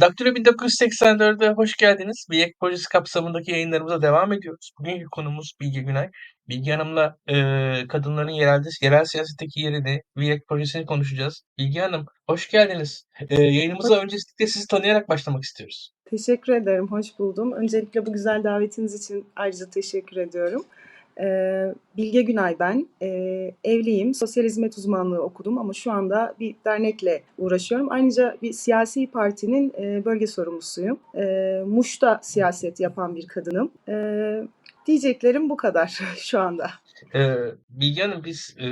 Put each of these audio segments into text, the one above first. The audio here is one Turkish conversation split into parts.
Daktilo 1984'e hoş geldiniz. Bilek Projesi kapsamındaki yayınlarımıza devam ediyoruz. Bugünkü konumuz Bilge Günay. Bilge Hanım'la e, kadınların yerel, yerel siyasetteki yerini, Bilek Projesi'ni konuşacağız. Bilge Hanım, hoş geldiniz. E, yayınımıza öncelikle sizi tanıyarak başlamak istiyoruz. Teşekkür ederim, hoş buldum. Öncelikle bu güzel davetiniz için ayrıca teşekkür ediyorum. Ee, Bilge Günay ben. Ee, evliyim. Sosyal hizmet uzmanlığı okudum ama şu anda bir dernekle uğraşıyorum. Ayrıca bir siyasi partinin e, bölge sorumlusuyum. Ee, Muş'ta siyaset yapan bir kadınım. Diyeceklerim bu kadar şu anda. Bilge Hanım biz e,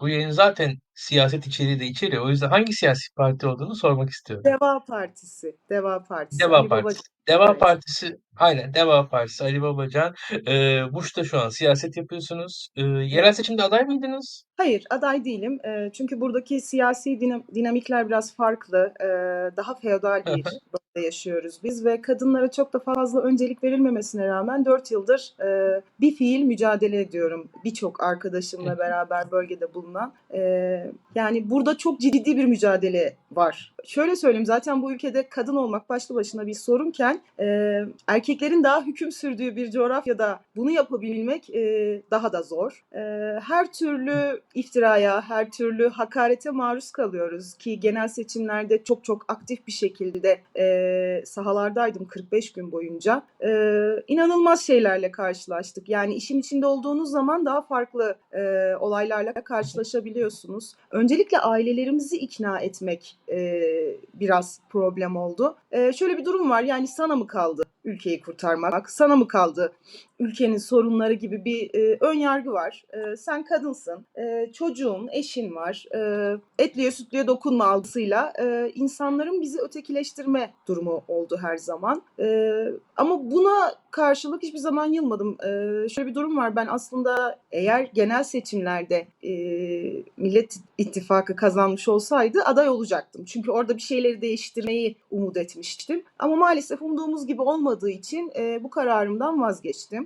bu yayın zaten siyaset içeriği de içeriyor. O yüzden hangi siyasi parti olduğunu sormak istiyorum. Deva Partisi. Deva Partisi. Deva Ali Partisi. Babacan. Deva. Partisi, aynen Deva Partisi, Ali Babacan. Ee, Muş'ta şu an siyaset yapıyorsunuz. Ee, yerel seçimde aday mıydınız? Hayır, aday değilim. Eee, çünkü buradaki siyasi dinam- dinamikler biraz farklı. Eee, daha feodal bir bölgede yaşıyoruz biz ve kadınlara çok da fazla öncelik verilmemesine rağmen 4 yıldır eee, bir fiil mücadele ediyorum. Birçok arkadaşımla beraber bölgede bulunan. Eee, yani burada çok ciddi bir mücadele var. Şöyle söyleyeyim zaten bu ülkede kadın olmak başlı başına bir sorunken eee, erkeklerin daha hüküm sürdüğü bir coğrafyada bunu yapabilmek eee, daha da zor. Eee, her türlü iftiraya, her türlü hakarete maruz kalıyoruz ki genel seçimlerde çok çok aktif bir şekilde eee, sahalardaydım 45 gün boyunca. Eee inanılmaz şeylerle karşılaştık. Yani işin içinde olduğunuz zaman daha farklı eee, olaylarla karşılaşabiliyorsunuz. Öncelikle ailelerimizi ikna etmek eee, biraz problem oldu. Eee, şöyle bir durum var yani sana mı kaldı ülkeyi kurtarmak, sana mı kaldı ülkenin sorunları gibi bir e, ön yargı var. E, sen kadınsın, e, çocuğun, eşin var. E, etliye sütlüye dokunma algısıyla e, insanların bizi ötekileştirme durumu oldu her zaman. E, ama buna karşılık hiçbir zaman yılmadım. E, şöyle bir durum var. Ben aslında eğer genel seçimlerde e, Millet İttifakı kazanmış olsaydı aday olacaktım. Çünkü orada bir şeyleri değiştirmeyi umut etmiştim. Ama maalesef umduğumuz gibi olmadığı için e, bu kararımdan vazgeçtim.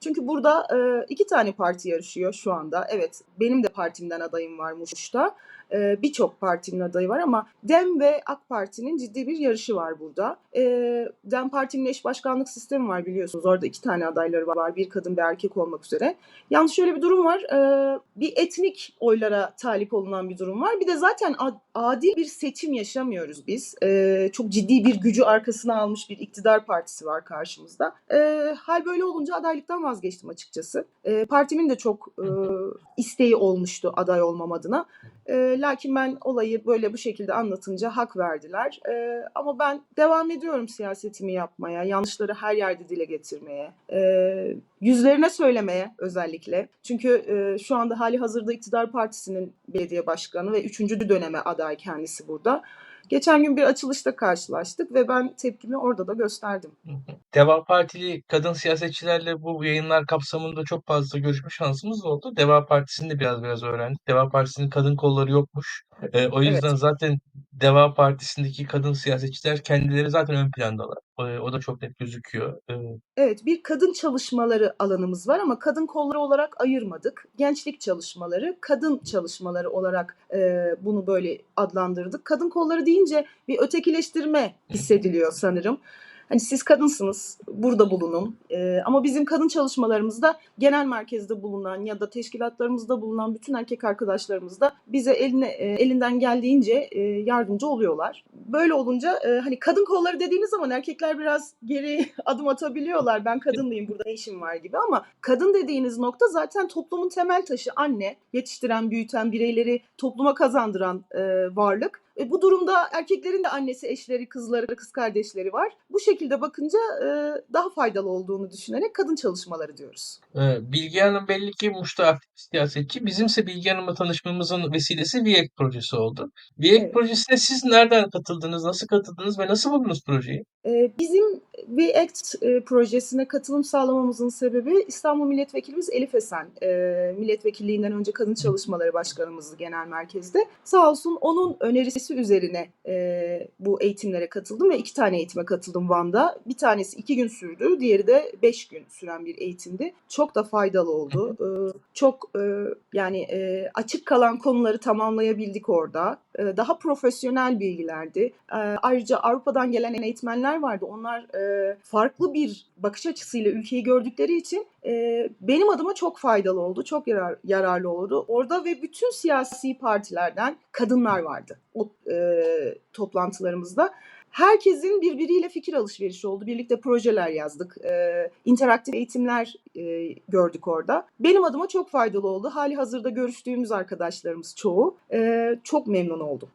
Çünkü burada e, iki tane parti yarışıyor şu anda. Evet benim de partimden adayım var Muş'ta. E, Birçok partinin adayı var ama DEM ve AK Parti'nin ciddi bir yarışı var burada. E, DEM Parti'nin eş başkanlık sistemi var biliyorsunuz. Orada iki tane adayları var. Bir kadın bir erkek olmak üzere. Yalnız şöyle bir durum var. E, bir etnik oylara talip olunan bir durum var. Bir de zaten ad- adil bir seçim yaşamıyoruz biz. E, çok ciddi bir gücü arkasına almış bir iktidar partisi var karşımızda. E, hal böyle olunca adaylıktan vazgeçtim açıkçası. E, partimin de çok e, isteği olmuştu aday olmam adına. E, lakin ben olayı böyle bu şekilde anlatınca hak verdiler. E, ama ben devam ediyorum siyasetimi yapmaya, yanlışları her yerde dile getirmeye, e, yüzlerine söylemeye özellikle. Çünkü e, şu anda hali hazırda iktidar partisinin belediye başkanı ve üçüncü döneme aday kendisi burada. Geçen gün bir açılışta karşılaştık ve ben tepkimi orada da gösterdim. Deva Partili kadın siyasetçilerle bu yayınlar kapsamında çok fazla görüşme şansımız oldu. Deva Partisi'ni de biraz biraz öğrendik. Deva Partisi'nin kadın kolları yokmuş. Ee, o Evet. yüzden zaten Deva Partisi'ndeki kadın siyasetçiler kendileri zaten ön plandalar. O da çok net gözüküyor. Evet, bir kadın çalışmaları alanımız var ama kadın kolları olarak ayırmadık. Gençlik çalışmaları, kadın çalışmaları olarak e, bunu böyle adlandırdık. Kadın kolları deyince bir ötekileştirme hissediliyor sanırım. Hani siz kadınsınız, burada bulunun. E, ama bizim kadın çalışmalarımızda genel merkezde bulunan ya da teşkilatlarımızda bulunan bütün erkek arkadaşlarımız da bize eline, e, elinden geldiğince e, yardımcı oluyorlar. Böyle olunca e, hani kadın kolları dediğiniz zaman erkekler biraz geri adım atabiliyorlar. Ben kadınlıyım burada ne işim var gibi ama kadın dediğiniz nokta zaten toplumun temel taşı anne, yetiştiren, büyüten bireyleri topluma kazandıran e, varlık. E, bu durumda erkeklerin de annesi, eşleri, kızları, kız kardeşleri var. Bu şekilde bakınca e, daha faydalı olduğunu düşünerek kadın çalışmaları diyoruz. e, Bilge Hanım belli ki Muş'ta aktif siyasetçi. Bizimse Bilge Hanım'la tanışmamızın vesilesi VIEK projesi oldu. VIEK Evet. projesine siz nereden katıldınız, nasıl katıldınız ve nasıl buldunuz projeyi? Ee, Bizim We Act e, projesine katılım sağlamamızın sebebi İstanbul Milletvekilimiz Elif Esen. Ee, Milletvekilliğinden önce Kadın Çalışmaları Başkanımızdı genel merkezde. Sağ olsun onun önerisi üzerine e, bu eğitimlere katıldım ve iki tane eğitime katıldım Van'da. Bir tanesi iki gün sürdü, diğeri de beş gün süren bir eğitimdi. Çok da faydalı oldu. Ee, Çok e, yani e, açık kalan konuları tamamlayabildik orada. E, daha profesyonel bilgilerdi. E, ayrıca Avrupa'dan gelen eğitmenler vardı. Onlar e, farklı bir bakış açısıyla ülkeyi gördükleri için benim adıma çok faydalı oldu, çok yarar, yararlı oldu. Orada ve bütün siyasi partilerden kadınlar vardı o toplantılarımızda. Herkesin birbiriyle fikir alışverişi oldu. Birlikte projeler yazdık. E, interaktif eğitimler e, gördük orada. Benim adıma çok faydalı oldu. Hali hazırda görüştüğümüz arkadaşlarımız çoğu. E, çok memnun oldum.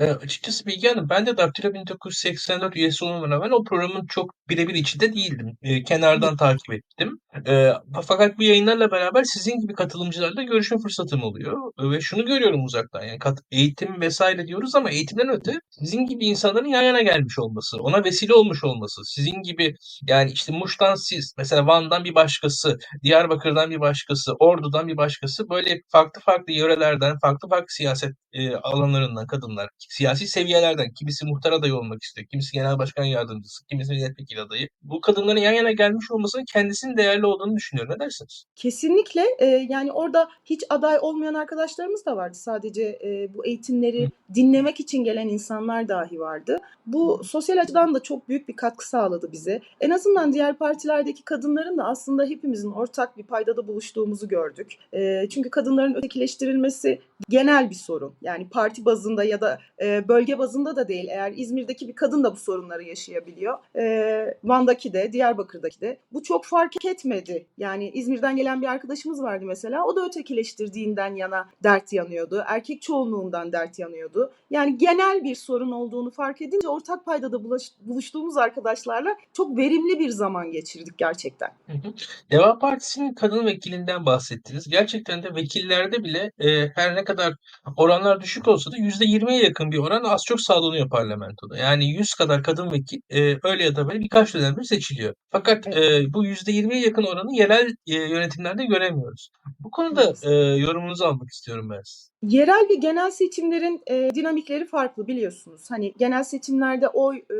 E, açıkçası Bilge Hanım ben de Daktilo 1984 üyesi olmama rağmen o programın çok birebir içinde değildim. E, kenardan takip ettim. E, fakat bu yayınlarla beraber sizin gibi katılımcılarla görüşme fırsatım oluyor. Ve şunu görüyorum uzaktan yani kat, eğitim vesaire diyoruz ama eğitimden öte sizin gibi insanların yan yana gelmiş olması, ona vesile olmuş olması, sizin gibi yani işte Muş'tan siz, mesela Van'dan bir başkası, Diyarbakır'dan bir başkası, Ordu'dan bir başkası böyle farklı farklı yörelerden, farklı farklı siyaset e, alanlarından kadınlar, siyasi seviyelerden, kimisi muhtar adayı olmak istiyor, kimisi genel başkan yardımcısı, kimisi milletvekili adayı. Bu kadınların yan yana gelmiş olmasının kendisinin değerli olduğunu düşünüyorum. Ne dersiniz? Kesinlikle e, yani orada hiç aday olmayan arkadaşlarımız da vardı. Sadece e, bu eğitimleri dinlemek için gelen insanlar dahi vardı. Bu sosyal açıdan da çok büyük bir katkı sağladı bize. En azından diğer partilerdeki kadınların da aslında hepimizin ortak bir paydada buluştuğumuzu gördük. E, çünkü kadınların ötekileştirilmesi genel bir sorun. Yani parti bazında ya da e, bölge bazında da değil. Eğer İzmir'deki bir kadın da bu sorunları yaşayabiliyor. E, Van'daki de, Diyarbakır'daki de. Bu çok fark etmedi. Yani İzmir'den gelen bir arkadaşımız vardı mesela. O da ötekileştirdiğinden yana dert yanıyordu. Erkek çoğunluğundan dert yanıyordu. Yani genel bir sorun olduğunu fark edince ortak paydada bulaş, buluştuğumuz arkadaşlarla çok verimli bir zaman geçirdik gerçekten. Hı hı. Deva Partisi'nin kadın vekilinden bahsettiniz. Gerçekten de vekillerde bile e, her ne kadar oranlar düşük olsa da %20'ye yakın bir oran az çok sağlanıyor parlamentoda. Yani 100 kadar kadın vekil e, öyle ya da böyle birkaç dönemde seçiliyor. Fakat Evet. e, bu %20'ye yakın oranı yerel e, yönetimlerde göremiyoruz. Bu konuda e, yorumunuzu almak istiyorum ben. Yerel ve genel seçimlerin e, dinamikleri farklı biliyorsunuz. Hani genel seçimlerde oy e,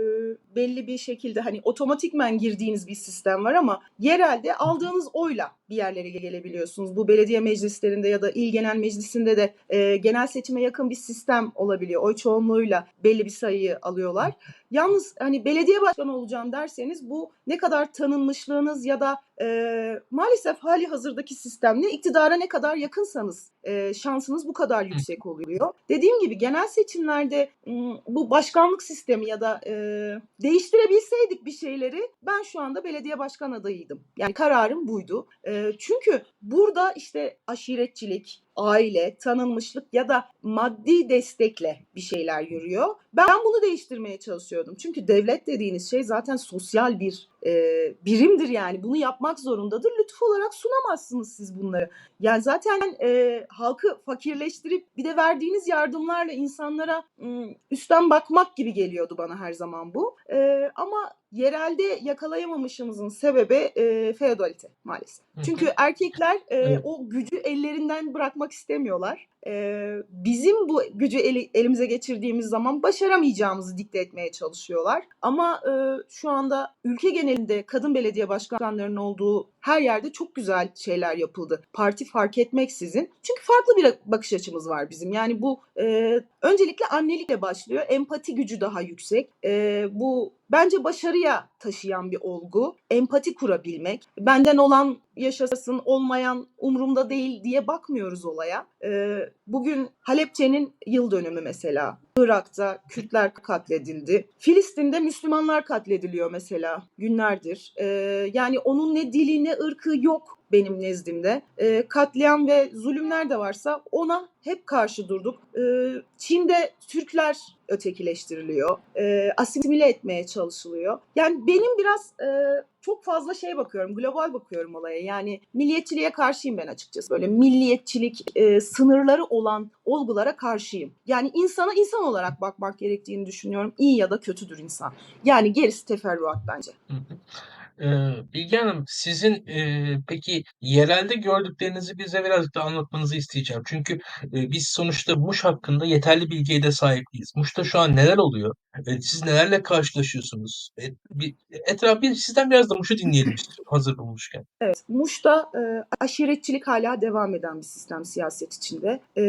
belli bir şekilde hani otomatikmen girdiğiniz bir sistem var ama yerelde aldığınız oyla bir yerlere gelebiliyorsunuz. Bu belediye meclislerinde ya da il genel meclisinde de e, genel seçime yakın bir sistem olabiliyor. Oy çoğunluğuyla belli bir sayıyı alıyorlar. Yalnız hani belediye başkanı olacağım derseniz bu ne kadar tanınmışlığınız ya da e, maalesef hali hazırdaki sistemle iktidara ne kadar yakınsanız e, şansınız bu kadar yüksek oluyor. Dediğim gibi genel seçimlerde bu başkanlık sistemi ya da e, değiştirebilseydik bir şeyleri ben şu anda belediye başkan adayıydım. Yani kararım buydu. E, çünkü burada işte aşiretçilik, aile, tanınmışlık ya da maddi destekle bir şeyler yürüyor. Ben bunu değiştirmeye çalışıyordum. Çünkü devlet dediğiniz şey zaten sosyal bir e, birimdir yani. Bunu yapmak zorundadır. Lütuf olarak sunamazsınız siz bunları. Yani zaten e, halkı fakirleştirip bir de verdiğiniz yardımlarla insanlara m, üstten bakmak gibi geliyordu bana her zaman bu. E, ama yerelde yakalayamamışımızın sebebi e, feodalite maalesef. Çünkü erkekler e, o gücü ellerinden bırakmak istemiyorlar. E, bizim bu gücü eli- elimize geçirdiğimiz zaman başaramayacağımızı dikte etmeye çalışıyorlar. Ama e, şu anda ülke genelinde kadın belediye başkanlarının olduğu her yerde çok güzel şeyler yapıldı. Parti fark etmeksizin. Çünkü farklı bir bakış açımız var bizim. Yani bu e, öncelikle annelikle başlıyor. Empati gücü daha yüksek. E, bu bence başarıya taşıyan bir olgu. Empati kurabilmek. Benden olan yaşasın, olmayan umurumda değil diye bakmıyoruz olaya. E, bugün Halepçe'nin yıl dönümü mesela. Irak'ta Kürtler katledildi. Filistin'de Müslümanlar katlediliyor mesela günlerdir. E, yani onun ne dili ne ırkı yok benim nezdimde. E, katliam ve zulümler de varsa ona hep karşı durduk. E, Çin'de Türkler ötekileştiriliyor. E, asimile etmeye çalışılıyor. Yani benim biraz e, çok fazla şey bakıyorum, global bakıyorum olaya. Yani milliyetçiliğe karşıyım ben açıkçası. Böyle milliyetçilik e, sınırları olan olgulara karşıyım. Yani insana insan olarak bakmak gerektiğini düşünüyorum. İyi ya da kötüdür insan. Yani gerisi teferruat bence. Ee, Bilge Hanım, sizin e, peki yerelde gördüklerinizi bize birazcık da anlatmanızı isteyeceğim. Çünkü e, biz sonuçta Muş hakkında yeterli bilgiye de sahip değiliz. Muş'ta şu an neler oluyor? E, siz nelerle karşılaşıyorsunuz? E, bir, etraf bir sizden biraz da Muş'u dinleyelim hazır bulmuşken. Evet, Muş'ta e, aşiretçilik hala devam eden bir sistem siyaset içinde. E,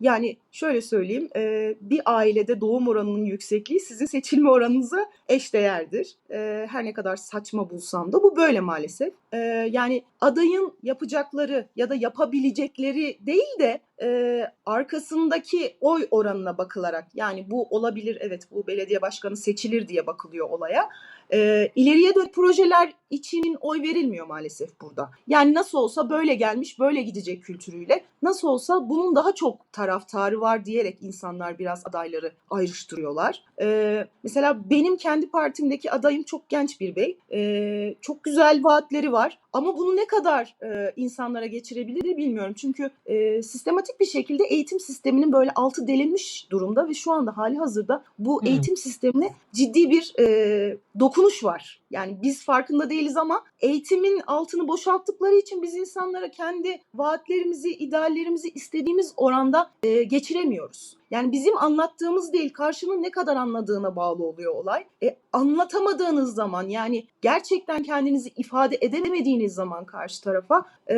yani Şöyle söyleyeyim, eee, bir ailede doğum oranının yüksekliği sizin seçilme oranınıza eşdeğerdir. Eee, her ne kadar saçma bulsam da bu böyle maalesef. Eee, yani adayın yapacakları ya da yapabilecekleri değil de eee, arkasındaki oy oranına bakılarak yani bu olabilir evet bu belediye başkanı seçilir diye bakılıyor olaya. Eee ileriye dönük projeler için oy verilmiyor maalesef burada. Yani nasıl olsa böyle gelmiş böyle gidecek kültürüyle nasıl olsa bunun daha çok taraftarı var diyerek insanlar biraz adayları ayrıştırıyorlar. Eee, mesela benim kendi partimdeki adayım çok genç bir bey. Eee, çok güzel vaatleri var ama bunu ne kadar eee, insanlara geçirebilir bilmiyorum. Çünkü eee, sistematik bir şekilde eğitim sisteminin böyle altı delinmiş durumda ve şu anda hali hazırda bu Hı. eğitim sistemine ciddi bir eee, dokunuş var. Yani biz farkında değiliz ama eğitimin altını boşalttıkları için biz insanlara kendi vaatlerimizi, ideallerimizi istediğimiz oranda eee, geçiremiyoruz. Yani bizim anlattığımız değil, karşının ne kadar anladığına bağlı oluyor olay. E, anlatamadığınız zaman yani gerçekten kendinizi ifade edemediğiniz zaman karşı tarafa e,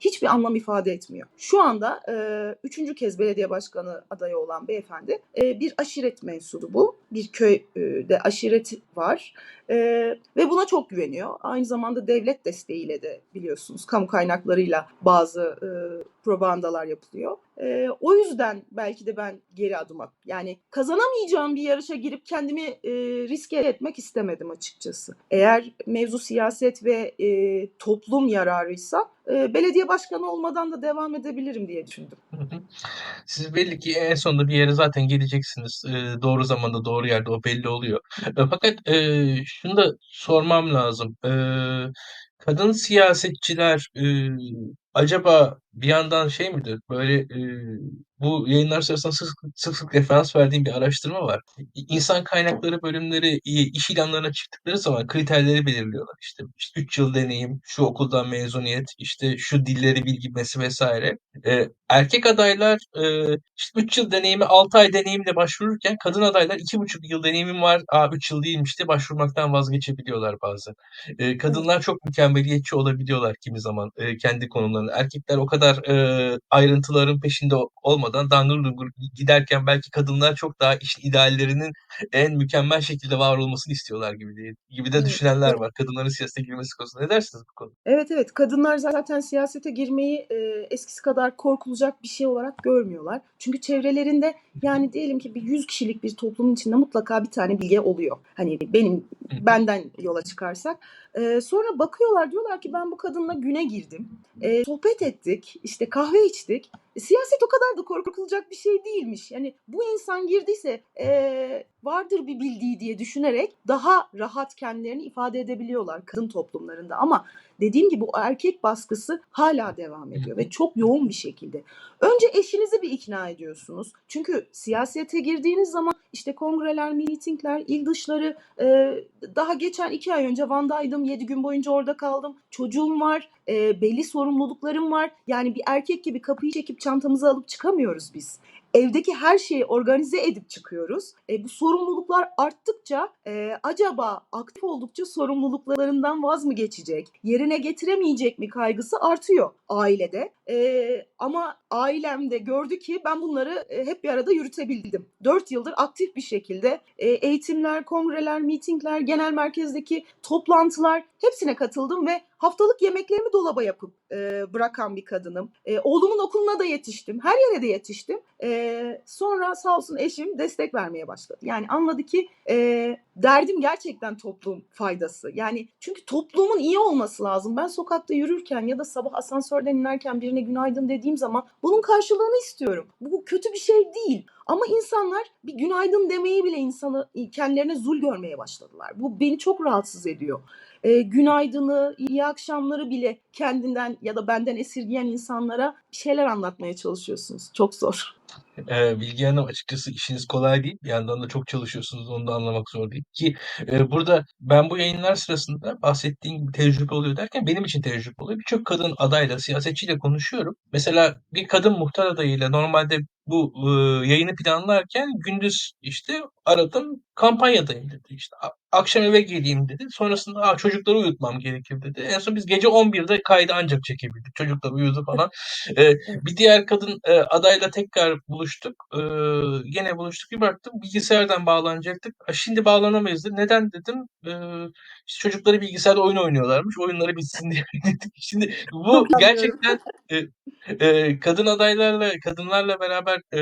hiçbir anlam ifade etmiyor. Şu anda e, üçüncü kez belediye başkanı adayı olan beyefendi e, bir aşiret mensubu bu. Bir köyde aşiret var. E, ve buna çok güveniyor. Aynı zamanda devlet desteğiyle de biliyorsunuz kamu kaynaklarıyla bazı e, propagandalar yapılıyor. E, o yüzden belki de ben geri adım at. Yani kazanamayacağım bir yarışa girip kendimi e, riske etmek istemedim açıkçası. Eğer mevzu siyaset ve e, toplum yararıysa belediye başkanı olmadan da devam edebilirim diye düşündüm. Siz belli ki en sonunda bir yere zaten geleceksiniz. Doğru zamanda doğru yerde o belli oluyor. Fakat şunu da sormam lazım. Kadın siyasetçiler acaba bir yandan şey midir? Böyle eee, bu yayınlar sırasında sık sık, sık referans verdiğim bir araştırma var. İnsan kaynakları bölümleri i- iş ilanlarına çıktıkları zaman kriterleri belirliyorlar. İşte, işte 3 yıl deneyim, şu okuldan mezuniyet, işte şu dilleri bilgisi vesaire. Eee, erkek adaylar eee, işte 3 yıl deneyimi 6 ay deneyimle başvururken kadın adaylar 2,5 yıl deneyimim var aa 3 yıl değilmiş diye başvurmaktan vazgeçebiliyorlar bazen. Evet. kadınlar çok mükemmeliyetçi olabiliyorlar kimi zaman eee, kendi konumlarında. Erkekler o kadar eee, ayrıntıların peşinde olmadan dangır dungur giderken belki kadınlar çok daha işin ideallerinin en mükemmel şekilde var olmasını istiyorlar gibi diye, gibi de Evet. düşünenler var. Kadınların siyasete girmesi konusunda. Ne dersiniz bu konuda? Evet evet kadınlar zaten siyasete girmeyi e, eskisi kadar korkulacak bir şey olarak görmüyorlar. Çünkü çevrelerinde yani diyelim ki bir 100 kişilik bir toplumun içinde mutlaka bir tane bilge oluyor. Hani benim benden yola çıkarsak. E, sonra bakıyorlar diyorlar ki ben bu kadınla güne girdim. E, sohbet ettik işte kahve içtik. Siyaset o kadar da korkulacak bir şey değilmiş. Yani bu insan girdiyse e, vardır bir bildiği diye düşünerek daha rahat kendilerini ifade edebiliyorlar kadın toplumlarında. Ama dediğim gibi o erkek baskısı hala devam ediyor ve çok yoğun bir şekilde. Önce eşinizi bir ikna ediyorsunuz. Çünkü siyasete girdiğiniz zaman işte kongreler, mitingler, il dışları e, daha geçen iki ay önce Van'daydım. Yedi gün boyunca orada kaldım. Çocuğum var. e, belli sorumluluklarım var. Yani bir erkek gibi kapıyı çekip çantamızı alıp çıkamıyoruz biz evdeki her şeyi organize edip çıkıyoruz. E, bu sorumluluklar arttıkça e, acaba aktif oldukça sorumluluklarından vaz mı geçecek? Yerine getiremeyecek mi kaygısı artıyor ailede. E, ama ailemde gördü ki ben bunları e, hep bir arada yürütebildim. Dört yıldır aktif bir şekilde e, eğitimler, kongreler, mitingler, genel merkezdeki toplantılar hepsine katıldım ve haftalık yemeklerimi dolaba yapıp e, bırakan bir kadınım. E, oğlumun okuluna da yetiştim. Her yere de yetiştim. E, sonra sağ olsun eşim destek vermeye başladı. Yani anladı ki e, derdim gerçekten toplum faydası. Yani çünkü toplumun iyi olması lazım. Ben sokakta yürürken ya da sabah asansörden inerken birine günaydın dediğim zaman bunun karşılığını istiyorum. Bu kötü bir şey değil. Ama insanlar bir günaydın demeyi bile insanı kendilerine zul görmeye başladılar. Bu beni çok rahatsız ediyor. Günaydını, iyi akşamları bile kendinden ya da benden esirgeyen insanlara bir şeyler anlatmaya çalışıyorsunuz. Çok zor. Eee, Bilge Hanım açıkçası işiniz kolay değil. Bir yandan da çok çalışıyorsunuz. Onu da anlamak zor değil. Ki eee, burada ben bu yayınlar sırasında bahsettiğim gibi tecrübe oluyor derken benim için tecrübe oluyor. Birçok kadın adayla, siyasetçiyle konuşuyorum. Mesela bir kadın muhtar adayıyla normalde bu ııı, yayını planlarken gündüz işte aradım kampanyadayım dedi. İşte akşam eve geleyim dedi. Sonrasında Aa, çocukları uyutmam gerekir dedi. En son biz gece 11'de kaydı ancak çekebildik. Çocuklar uyudu falan. Ee, Evet. bir diğer kadın e, adayla tekrar buluştuk. Ee, yine buluştuk. Bir baktım bilgisayardan bağlanacaktık. "Aa, Şimdi bağlanamayız dedi. Neden dedim. Ee, işte çocukları bilgisayarda oyun oynuyorlarmış. Oyunları bitsin diye dedik. Şimdi bu Çok anlıyorum. gerçekten e, e, kadın adaylarla, kadınlarla beraber e,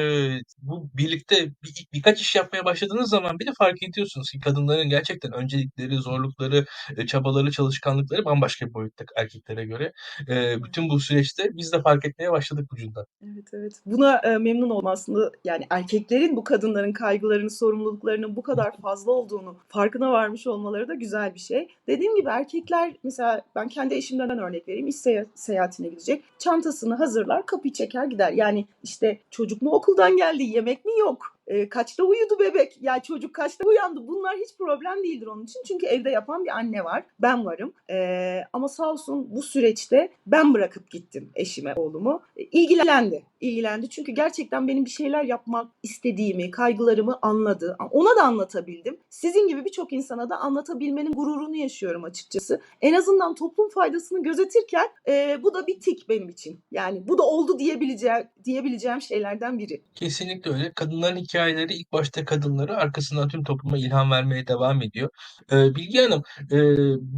bu birlikte bir, birkaç iş yapmaya başladığınız zaman bir de fark ediyorsunuz ki kadınların gerçekten öncelikleri, zorlukları, e, çabaları, çalışkanlıkları bambaşka bir boyutta erkeklere göre. E, bütün bu süreçte biz de fark etmeye başladık ucundan. Evet evet. Buna e, memnun olma aslında yani erkeklerin bu kadınların kaygılarını, sorumluluklarının bu kadar fazla olduğunu farkına varmış olmaları da güzel bir şey. Dediğim gibi erkekler mesela ben kendi eşimden örnek vereyim. İş seya- seyahatine gidecek. Çantasını hazırlar, kapıyı çeker gider. Yani işte çocuk mu okuldan geldi, yemek mi yok? E, kaçta uyudu bebek? Ya çocuk kaçta uyandı? Bunlar hiç problem değildir onun için. Çünkü evde yapan bir anne var. Ben varım. E, ama sağ olsun bu süreçte ben bırakıp gittim eşime, oğlumu. E, ilgilendi. ilgilendi. Çünkü gerçekten benim bir şeyler yapmak istediğimi, kaygılarımı anladı. Ona da anlatabildim. Sizin gibi birçok insana da anlatabilmenin gururunu yaşıyorum açıkçası. En azından toplum faydasını gözetirken e, bu da bir tik benim için. Yani bu da oldu diyebileceğim, diyebileceğim şeylerden biri. Kesinlikle öyle. Kadınların hikayeleri ilk başta kadınları arkasından tüm topluma ilham vermeye devam ediyor. Ee, Bilge Hanım, e,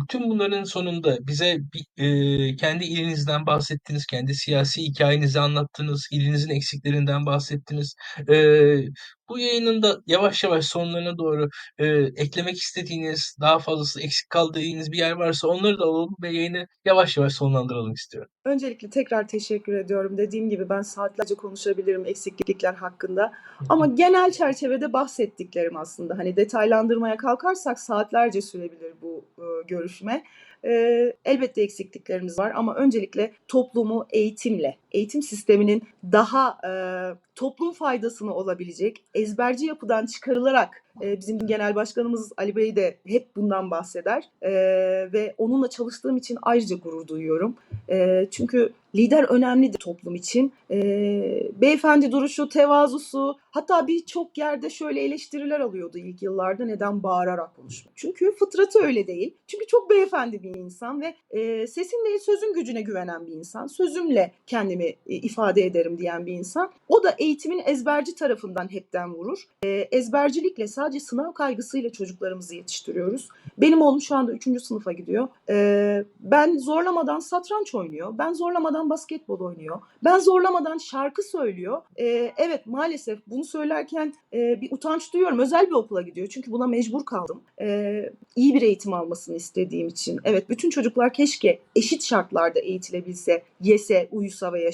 bütün bunların sonunda bize e, kendi ilinizden bahsettiniz, kendi siyasi hikayenizi anlattınız, ilinizin eksiklerinden bahsettiniz. Ee, bu yayının da yavaş yavaş sonlarına doğru e, eklemek istediğiniz, daha fazlası eksik kaldığınız bir yer varsa onları da alalım ve yayını yavaş yavaş sonlandıralım istiyorum. Öncelikle tekrar teşekkür ediyorum. Dediğim gibi ben saatlerce konuşabilirim eksiklikler hakkında. Ama genel çerçevede bahsettiklerim aslında. Hani detaylandırmaya kalkarsak saatlerce sürebilir bu e, görüşme. E, elbette eksikliklerimiz var ama öncelikle toplumu eğitimle, eğitim sisteminin daha e, toplum faydasını olabilecek ezberci yapıdan çıkarılarak e, bizim genel başkanımız Ali Bey de hep bundan bahseder E, ve onunla çalıştığım için ayrıca gurur duyuyorum. E, çünkü lider önemlidir toplum için. E, beyefendi duruşu, tevazusu, hatta birçok yerde şöyle eleştiriler alıyordu ilk yıllarda neden bağırarak konuşmak. Çünkü fıtratı öyle değil. Çünkü çok beyefendi bir insan ve e, sesin değil sözün gücüne güvenen bir insan. Sözümle kendimi e, ifade ederim diyen bir insan. O da eğitimin ezberci tarafından hepten vurur. E, ezbercilikle sadece sınav kaygısıyla çocuklarımızı yetiştiriyoruz. Benim oğlum şu anda 3. sınıfa gidiyor. E, ben zorlamadan satranç oynuyor. Ben zorlamadan basketbol oynuyor. Ben zorlamadan şarkı söylüyor. Evet maalesef bunu söylerken bir utanç duyuyorum. Özel bir okula gidiyor. Çünkü buna mecbur kaldım. İyi bir eğitim almasını istediğim için. Evet bütün çocuklar keşke eşit şartlarda eğitilebilse, yese, uyusa ve yaşasa.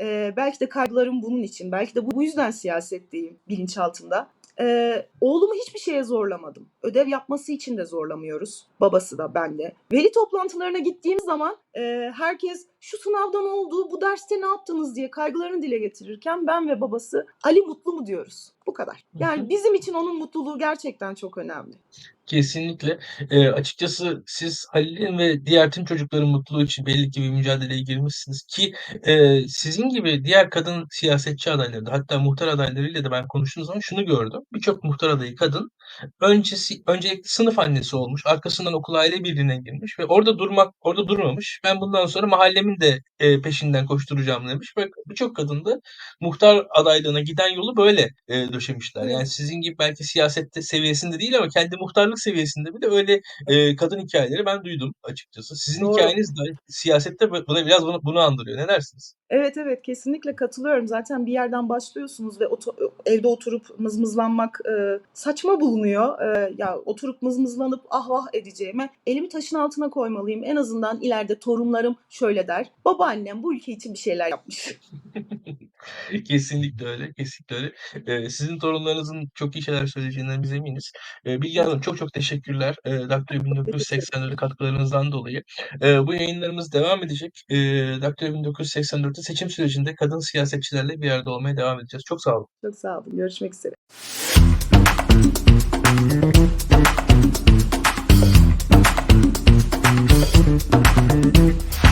E, belki de kaygılarım bunun için. Belki de bu yüzden siyasetteyim bilinçaltımda. Ee, oğlumu hiçbir şeye zorlamadım. Ödev yapması için de zorlamıyoruz. Babası da ben de. Veli toplantılarına gittiğim zaman e, herkes şu sınavda ne oldu, bu derste ne yaptınız diye kaygılarını dile getirirken ben ve babası Ali mutlu mu diyoruz. Bu kadar. Yani bizim için onun mutluluğu gerçekten çok önemli. Kesinlikle. Eee, açıkçası siz Halil'in ve diğer tüm çocukların mutluluğu için belli ki bir mücadeleye girmişsiniz ki eee, sizin gibi diğer kadın siyasetçi adayları da hatta muhtar adaylarıyla da ben konuştuğum zaman şunu gördüm. Birçok muhtar adayı kadın öncesi öncelikle sınıf annesi olmuş, arkasından okul aile birliğine girmiş ve orada durmak orada durmamış. Ben bundan sonra mahallemin de eee, peşinden koşturacağım demiş ve birçok kadın da muhtar adaylığına giden yolu böyle eee, döşemişler. Yani sizin gibi belki siyasette seviyesinde değil ama kendi muhtarlık seviyesinde bile öyle e, kadın hikayeleri ben duydum açıkçası. Sizin Doğru. hikayeniz de siyasette bu- buna biraz bunu, bunu andırıyor. Ne dersiniz? Evet evet kesinlikle katılıyorum. Zaten bir yerden başlıyorsunuz ve oto- evde oturup mızmızlanmak e, saçma bulunuyor. E, ya oturup mızmızlanıp ah vah edeceğime elimi taşın altına koymalıyım. En azından ileride torunlarım şöyle der. Babaannem bu ülke için bir şeyler yapmış. Kesinlikle öyle, kesinlikle öyle. E, sizin torunlarınızın çok iyi şeyler söyleyeceğinden biz eminiz. E, Bilge Hanım çok çok teşekkürler. E, Daktilo 1984'e katkılarınızdan dolayı. E, bu yayınlarımız devam edecek. E, Daktilo 1984'te seçim sürecinde kadın siyasetçilerle bir arada olmaya devam edeceğiz. Çok sağ olun. Çok sağ olun. Görüşmek üzere. Thank you.